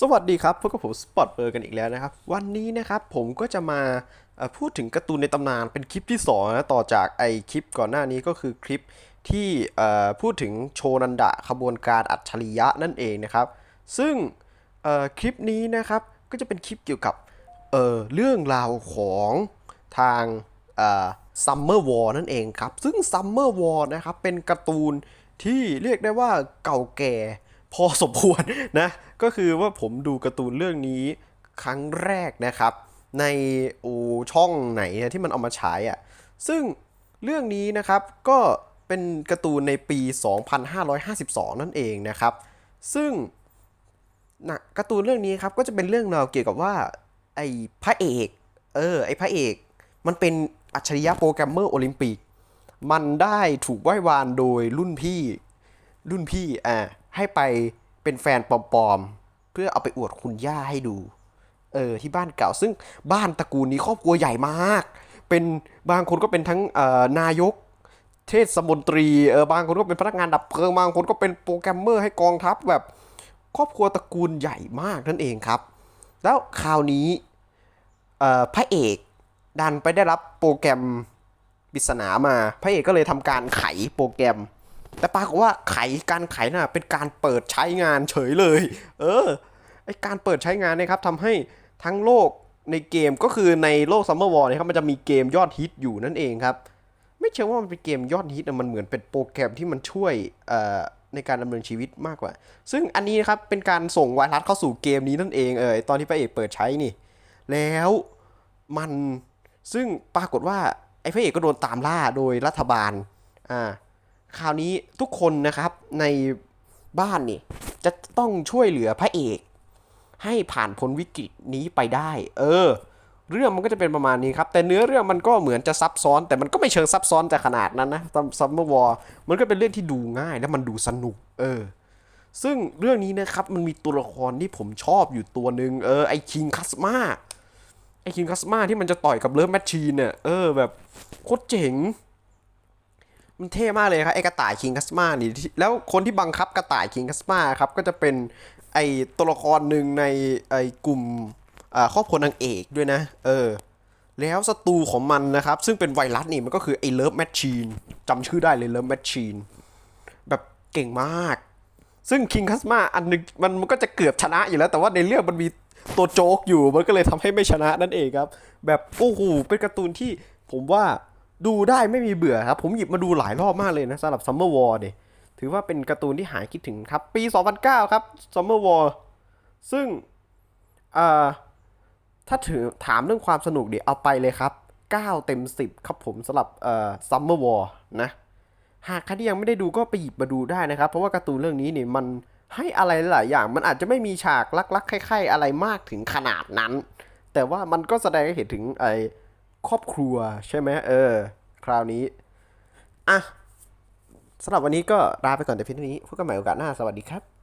สวัสดีครับพบกับผมสปอตเบอร์กันอีกแล้วนะครับ วันนี้นะครับผมก็จะมาพูดถึงการ์ตูนในตำนานเป็นคลิปที่สองนะต่อจากไอคลิปก่อนหน้านี้ก็คือคลิปที่พูดถึงโชนันดะขบวนการอัจฉริยะนั่นเองนะครับ ซึ่งคลิปนี้นะครับก็จะเป็นคลิปเกี่ยวกับเเรื่องราวของทางซัมเมอร์วอร์นั่นเองครับ ซึ่งซัมเมอร์วอร์นะครับเป็นการ์ตูนที่เรียกได้ว่าเก่าแก่ พอสมควรนะ ก็คือว่าผมดูการ์ตูนเรื่องนี้ครั้งแรกนะครับ ในโอช่องไหนที่มันเอามาฉายอะ่ะซึ่งเรื่องนี้นะครับก็เป็นการ์ตูนในปี 2552 นั่นเองนะครับ ซึ่งนะการ์ตูนเรื่องนี้ครับก็จะเป็นเรื่องราวเกี่ยวกับว่าไอ้พระเอกเออไอ้พระเอกมันเป็นอัจฉริยะโปรแกรมเมอร์โอลิมปิก มันได้ถูกไหว้วานโดยรุ่นพี่ รุ่นพี่อะ ให้ไปเป็นแฟนปลอมๆ เพื่อเอาไปอวดคุณย่าให้ดู เออที่บ้านเก่า ซึ่งบ้านตระกูลนี้ครอบครัวใหญ่มาก เป็นบางคนก็เป็นทั้งนายก เทศมนตรีเออบางคนก็เป็นพนักงานดับเพลิงบางคนก็เป็นโปรแกรมเมอร์ให้กองทัพแบบครอบครัวตระกูลใหญ่มากนั่นเองครับ แล้วคราวนี้พระเอกดันไปได้รับโปรแกรมปริศนามา พระเอกก็เลยทำการไขโปรแกรม แต่ปรากฏว่าไขการไขน่ะเป็นการเปิดใช้งานเฉยเลย เออไอการเปิดใช้งานเนะครับทำให้ทั้งโลกในเกมก็คือในโลกซัมเมอร์วอร์เนี่ยครับมันจะมีเกมยอดฮิตอยู่นั่นเองครับ ไม่เชื่อว่ามันเป็นเกมยอดฮิตนะมันเหมือนเป็นโปรแกรมที่มันช่วยเอ่อในการดำเนินชีวิตมากกว่า ซึ่งอันนี้นะครับเป็นการส่งไวรัสเข้าสู่เกมนี้นั่นเองเออตอนที่พระเอกเปิดใช้นี่ แล้วมันซึ่งปรากฏว่าไอ้พระเอกก็โดนตามล่าโดยรัฐบาลอ่า คราวนี้ทุกคนนะครับในบ้านนี่จะต้องช่วยเหลือพระเอก ให้ผ่านพ้นวิกฤตนี้ไปได้ เออ เรื่องมันก็จะเป็นประมาณนี้ครับ แต่เนื้อเรื่องมันก็เหมือนจะซับซ้อน แต่มันก็ไม่เชิงซับซ้อนแต่ขนาดนั้นนะซัมเมอร์วอร์มันก็เป็นเรื่องที่ดูง่ายและมันดูสนุก เออ ซึ่งเรื่องนี้นะครับมันมีตัวละครที่ผมชอบอยู่ตัวหนึ่งเออไอคิงคัสมาไอคิงคัสมาที่มันจะต่อยกับเลิฟแมชชีนเนี่ยเออแบบโคตรเจ๋ง มันเท่มากเลยครับไอกระต่ายคิงคัสมานี่ที่แล้วคนที่บังคับกระต่ายคิงคัสมาครับก็จะเป็นไอตัวละครหนึ่งในไอกลุ่มครอบครัวนางเอกด้วยนะ เออ แล้วศัตรูของมันนะครับ ซึ่งเป็นไวรัสนี่มันก็คือไอเลิฟแมชชีนจำชื่อได้เลยเลิฟแมชชีนแบบเก่งมาก ซึ่งคิงคัสมาอันนึงมันมันก็จะเกือบชนะอยู่แล้ว แต่ว่าในเรื่องมันมีตัวโจ๊กอยู่มันก็เลยทำให้ไม่ชนะนั่นเองครับ แบบโอ้โหเป็นการ์ตูนที่ผมว่า ดูได้ไม่มีเบื่อครับ ผมหยิบมาดูหลายรอบมากเลยนะสำหรับ Summer War เนี่ยถือว่าเป็นการ์ตูนที่หายคิดถึงครับ ปี 2009 ครับ Summer War ซึ่งถ้าถือถามเรื่องความสนุกเดี๋ยวเอาไปเลยครับ 9 เต็ม 10 ครับผมสำหรับเอ่อ Summer War นะ หากใครที่ยังไม่ได้ดูก็ไปหยิบมาดูได้นะครับ เพราะว่าการ์ตูนเรื่องนี้เนี่ยมันให้อะไรหลายอย่าง มันอาจจะไม่มีฉากรักๆใคร่ๆอะไรมากถึงขนาดนั้น แต่ว่ามันก็แสดงให้เห็นถึงไอ ครอบครัวใช่ไหมเออ คราวนี้ อะสำหรับวันนี้ก็ลาไปก่อนแต่เพียงเท่านี้พบกันใหม่โอกาสหน้า สวัสดีครับ